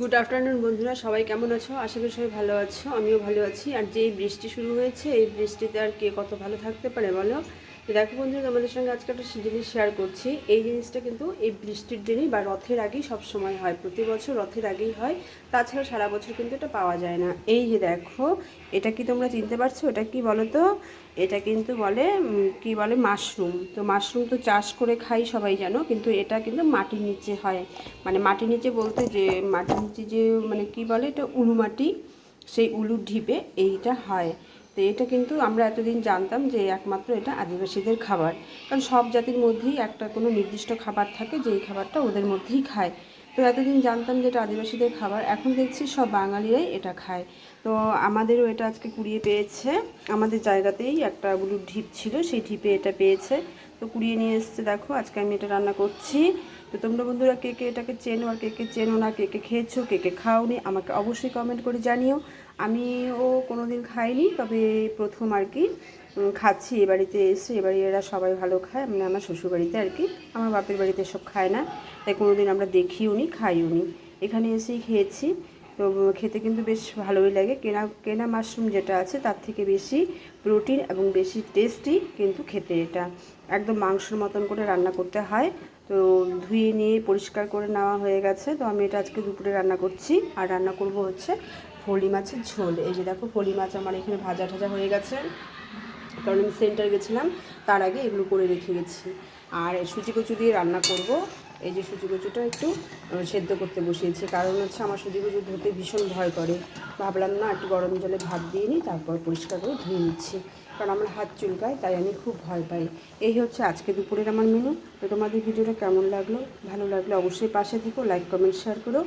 Good afternoon বন্ধুরা। সবাই কেমন আছো? আশা করি সবাই ভালো আছো, আমিও ভালো আছি। আর যে বৃষ্টি শুরু হয়েছে, এই বৃষ্টিতে আর কে কত ভালো থাকতে পারে বলো? দেখো বন্ধুরা, তোমাদের সঙ্গে আজকে একটা জিনিস শেয়ার করছি। এই জিনিসটা কিন্তু এই বৃষ্টির দিনই বা রথের আগেই সব সময় হয়। প্রতি বছর রথের আগেই হয়। তাছাড়া সারা বছর কিন্তু এটা পাওয়া যায় না। এই যে দেখো, এটা কি তোমরা চিনতে পারছ? এটা কি বলো তো এটা কিন্তু বলে কি বলে? মাশরুম। তো মাশরুম তো চাষ করে খাই সবাই জানো, কিন্তু এটা কিন্তু মাটির নিচে হয়। মানে মাটির নিচে বলতে যে মাটির নিচে যে মানে কি বলে এটা, উলু মাটি, সেই উলুর ঢিপে এইটা হয়। তো এটা কিন্তু আমরা এতদিন জানতাম যে, একমাত্র এটা আদিবাসীদের খাবার। কারণ সব জাতির মধ্যেই একটা কোনো নির্দিষ্ট খাবার থাকে, যেই খাবারটা ওদের মধ্যেই খায়। তো এতদিন জানতাম যে, এটা আদিবাসীদের খাবার। এখন দেখছি সব বাঙালিরাই এটা খায়। তো আমাদেরও এটা আজকে কুড়িয়ে পেয়েছে। আমাদের জায়গাতেই একটা উলুর ঢিপ ছিল, সেই ঢিপে এটা পেয়েছে। তো কুড়িয়ে নিয়ে এসছে, দেখো, আজকে আমি এটা রান্না করছি। তো তোমরা বন্ধুরা কে কে এটাকে চেনো আর কে কে চেনো না, কে কে খেয়েছো, কে কে খাওনি, আমাকে অবশ্যই কমেন্ট করে জানিও। আমিও কোনো দিন খাইনি, তবে প্রথম আর কি খাচ্ছি এ বাড়িতে এসে এবারে এরা সবাই ভালো খায় মানে আমার শ্বশুর বাড়িতে আর কি, আমার বাপের বাড়িতে সব খায় না, তাই কোনো দিন আমরা দেখিও নি খাইও নি এখানে এসেই খেয়েছি। তো খেতে কিন্তু বেশ ভালোই লাগে। কেনা কেনা মাশরুম যেটা আছে তার থেকে বেশি প্রোটিন এবং বেশি টেস্টি কিন্তু খেতে এটা। একদম মাংসর মতন করে রান্না করতে হয়। তো ধুয়ে নিয়ে পরিষ্কার করে নেওয়া হয়ে গেছে। তো আমি এটা আজকে দুপুরে রান্না করছি। আর রান্না করব হচ্ছে ফলি মাছের ঝোল। এই যে দেখো ফলি মাছ আমার এখানে ভাজা ঠাজা হয়ে গেছে। কারণ আমি সেন্টার গেছিলাম, তার আগে এগুলো করে রেখে গেছি। আর সুচি কচু দিয়ে রান্না করব। এই যে সুজি কচুটা একটু সেদ্ধ করতে বসিয়েছি। কারণ হচ্ছে আমার সুজি কচু ধুতে ভীষণ ভয় করে। ভাবলাম, না, একটু গরম জলে ভাত দিয়ে নিই, তারপর পরিষ্কার করে ধুয়ে নিচ্ছি। কারণ আমার হাত চুলকায়, তাই আমি খুব ভয় পাই। এই হচ্ছে আজকে দুপুরের আমার মেনু তো তোমাদের ভিডিওটা কেমন লাগল? ভালো লাগল অবশ্যই পাশে থেকো লাইক কমেন্ট শেয়ার করো।